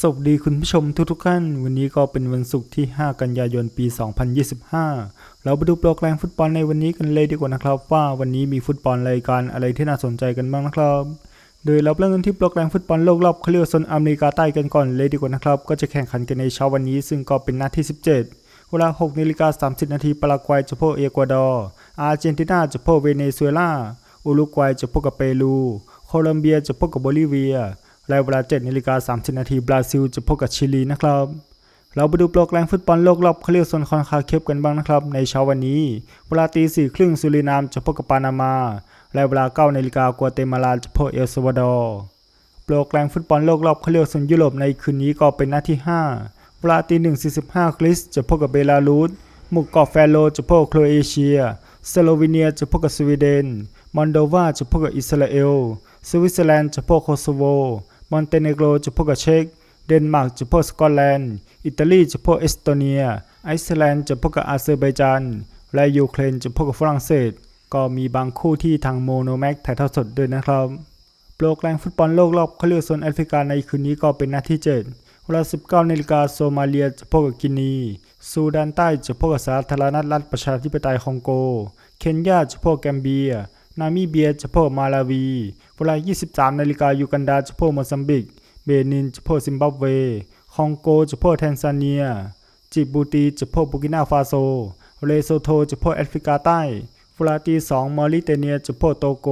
สวัสดีคุณผู้ชมทุกๆท่าน วันนี้ก็เป็นวันศุกร์ที่ 5 กันยายน ปี 2025 เราไปดูโปรแกรมฟุตบอลในวันนี้กันเลยดีกว่านะครับ ว่าวันนี้มีฟุตบอลรายการอะไรที่น่าสนใจกันบ้างนะครับ โดยเราเริ่มกันที่โปรแกรมฟุตบอลโลกรอบคัดเลือกโซนอเมริกาใต้กันก่อนเลยดีกว่านะครับ ก็จะแข่งขันกันในเช้าวันนี้ซึ่งก็เป็นนัดที่ 17 เวลา6นาฬิกา30 นาทีปารากวัยจะพบเอกวาดอร์ อาร์เจนตินาจะพบเวเนซุเอลา อุรุกวัยจะพบกับเปรู โคลอมเบียจะพบกับโบลิเวีย และเวลา7นาฬิกา30นาทีบราซิลจะพบกับชิลีนะครับ เราไปดูโปรแกรมฟุตบอลโลกรอบคัดเลือกโซนคอนคาเคฟกันบ้างนะครับ ในเช้าวันนี้ เวลาตีสี่ครึ่งสุรินามจะพบกับปานามา และเวลา9นาฬิกากัวเตมาลาจะพบเอลซัวาดอร์โปรแกรมฟุตบอลโลกรอบคัดเลือกโซนยุโรปในคืนนี้ก็เป็นนัดที่ 5 เวลาตีหนึ่งสี่สิบห้ากริสจะพบกับเบลารุสหมุกเกาะแฟโรจะพบกับโครเอเชียสโลวีเนียจะพบกับสวีเดนมอนโดวาจะพบกับอิสราเอล สวิตเซอร์แลนด์จะพบกับโคโซโว มอนเตเนโกรจะพบกับเช็กเดนมาร์กจะพบสกอตแลนด์ อิตาลีจะพบเอสโตเนีย ไอซ์แลนด์จะพบกับอาเซอร์ไบจาน และยูเครนจะพบกับฝรั่งเศส ก็มีบางคู่ที่ทางโมโนแม็กถ่ายทอดสดด้วยนะครับโปรแกรมฟุตบอลโลกรอบคัดเลือกโซนแอฟริกาในคืนนี้ก็เป็นนัดที่ 7 เวลา 19นาฬิกาโซมาเลียจะพบกับกินี ซูดานใต้จะพบกับสาธารณรัฐประชาธิปไตยคองโก เคนยาจะพบกับแกมเบีย นามิเบียจะพบกับมาลาวีเวลา 23 นาฬิกายูกันดาจะพบกับโมซัมบิก เบนินจะพบกับซิมบับเว คองโกจะพบกับแทนซาเนีย จิบูตีจะพบกับบูกินาฟาโซ เลโซโทจะพบกับแอฟริกาใต้ฟลาตีสองมอริเตเนียจะพบกับโตโก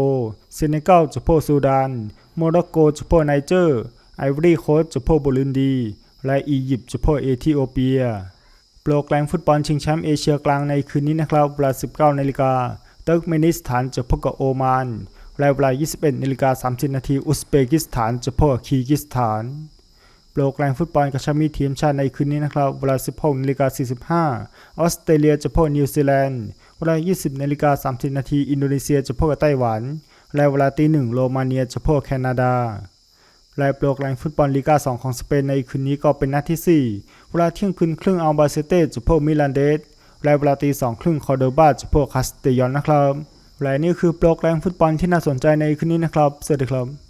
เซเนกัลจะพบกับซูดาน โมร็อกโกจะพบกับไนเจอร์ ไอวอรี่โคสต์จะพบกับบุรุนดี และอียิปต์จะพบกับเอธิโอเปีย โปรแกรมฟุตบอลชิงแชมป์เอเชียกลางในคืนนี้นะครับเวลา19นาฬิกา ติร์กเมนิสถานจะพบกับโอมานและเวลา 21นาฬิกา30นาทีอุซเบกิสถานจะพบกับคีร์กิสถาน โปรแกรมฟุตบอลกระชับมิตรทีมชาติในคืนนี้นะครับ เวลา 16นาฬิกา45 ออสเตรเลียจะพบกับนิวซีแลนด์ เวลา 20นาฬิกา30นาทีอินโดนีเซียจะพบกับไต้หวันและเวลาตีหนึ่งโรมาเนียจะพบกับแคนาดาและโปรแกรมฟุตบอลลีกา2ของสเปนในคืนนี้ก็เป็นนัดที่ 4 เวลาเที่ยงคืนครึ่งอัลบาเซเต้จะพบมิลานเดส และเวลาตีสองครึ่งคอร์โดบาจะพบคาสเตยอนนะครับและนี่คือโปรแกรมฟุตบอลที่น่าสนใจในคืนนี้นะครับ สวัสดีครับ